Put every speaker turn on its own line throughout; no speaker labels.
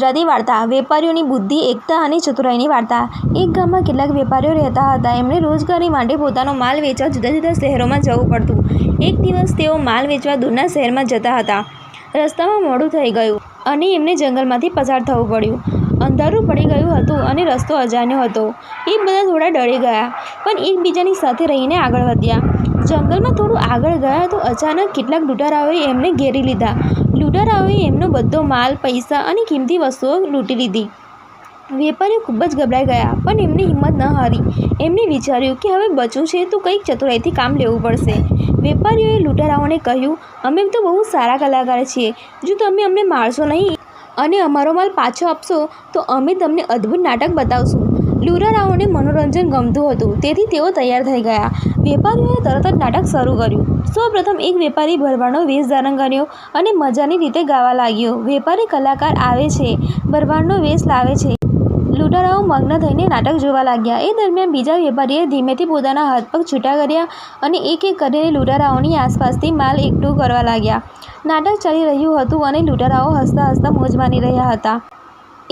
ગુજરાતી વાર્તા, વેપારીઓની બુદ્ધિ, એકતા અને ચતુરાઈની વાર્તા. એક ગામમાં કેટલાક વેપારીઓ રહેતા હતા. એમણે રોજગારી માટે પોતાનો માલ વેચવા જુદા જુદા શહેરોમાં જવું પડતું. એક દિવસ તેઓ માલ વેચવા દૂરના શહેરમાં જતા હતા. રસ્તામાં મોડું થઈ ગયું અને એમને જંગલમાંથી પસાર થવું પડ્યું. અંધારું પડી ગયું હતું અને રસ્તો અજાણ્યો હતો. એ બધા થોડા ડરી ગયા, પણ એકબીજાની સાથે રહીને આગળ વધ્યા. જંગલમાં થોડું આગળ ગયા તો અચાનક કેટલાક લૂંટારાઓએ એમને ઘેરી લીધા. લૂંટારાઓએ એમનો બધો માલ, પૈસા અને કિંમતી વસ્તુઓ લૂંટી લીધી. વેપારીઓ ખૂબ જ ગભરાઈ ગયા, પણ એમની હિંમત ન હારી. એમણે વિચાર્યું કે હવે બચવું છે તો કંઈક ચતુરાઈથી કામ લેવું પડશે. વેપારીઓએ લૂંટારાઓને કહ્યું, અમે તો બહુ સારા કલાકાર છીએ. જો તમે અમને મારશો નહીં અને અમારો માલ પાછો આપશો, તો અમે તમને અદ્ભુત નાટક બતાવશું. લૂંટારાઓને મનોરંજન ગમતું હતું. તેથી તેઓ તૈયાર થઈ ગયા. વેપારીઓએ તરત જ નાટક શરૂ કર્યું. સૌપ્રથમ એક વેપારી ભરવાડનો વેશ ધારણ કર્યો અને મજાની રીતે ગાવા લાગ્યો. વેપારી કલાકાર આવે છે. ભરવાડનો વેશ લાવે છે. લૂંટારાઓ મગ્ન થઈને નાટક જોવા લાગ્યા. એ દરમિયાન બીજા વેપારીએ ધીમેથી પોતાના હાથ પગ છૂટા કર્યા અને એક એક કરીને લૂંટારાઓની આસપાસથી માલ એકઠું કરવા લાગ્યા. નાટક ચાલી રહ્યું હતું અને લૂંટારાઓ હસતા હસતા મોજ માની રહ્યા હતા.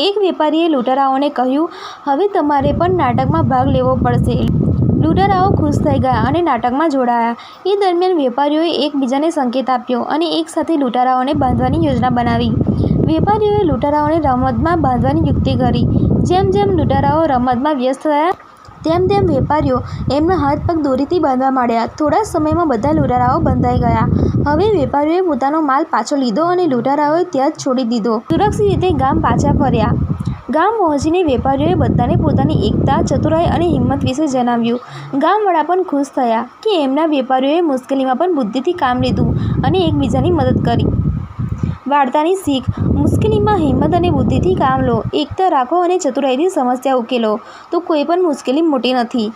એક વેપારીએ લૂંટારાઓને કહ્યું, હવે તમારે પણ નાટકમાં ભાગ લેવો પડશે. લૂંટારાઓ ખુશ થઈ ગયા અને નાટકમાં જોડાયા. એ દરમિયાન વેપારીઓએ એકબીજાને સંકેત આપ્યો અને એકસાથે લૂંટારાઓને બાંધવાની યોજના બનાવી. વેપારીઓએ લૂંટારાઓને રમતમાં બાંધવાની યુક્તિ કરી. જેમ જેમ લૂંટારાઓ રમતમાં વ્યસ્ત થયા તેમ તેમ વેપારીઓ એમના હાથ પગ દોરીથી બાંધવા માંડ્યા. થોડા સમયમાં બધા લૂંટારાઓ બંધાઈ ગયા. હવે વેપારીઓએ પોતાનો માલ પાછો લીધો અને લૂંટારાઓએ ત્યાં જ છોડી દીધો. સુરક્ષિત રીતે ગામ પાછા ફર્યા. ગામ પહોંચીને વેપારીઓએ બધાને પોતાની એકતા, ચતુરાઈ અને હિંમત વિશે જણાવ્યું. ગામવાળા પણ ખુશ થયા કે એમના વેપારીઓએ મુશ્કેલીમાં પણ બુદ્ધિથી કામ લીધું અને એકબીજાની મદદ કરી. વાર્તાની શીખ, મુશ્કેલીમાં હિંમત અને બુદ્ધિથી કામ લો. એકતા રાખો અને ચતુરાઈથી સમસ્યા ઉકેલો. તો કોઈ પણ મુશ્કેલી મોટી નથી.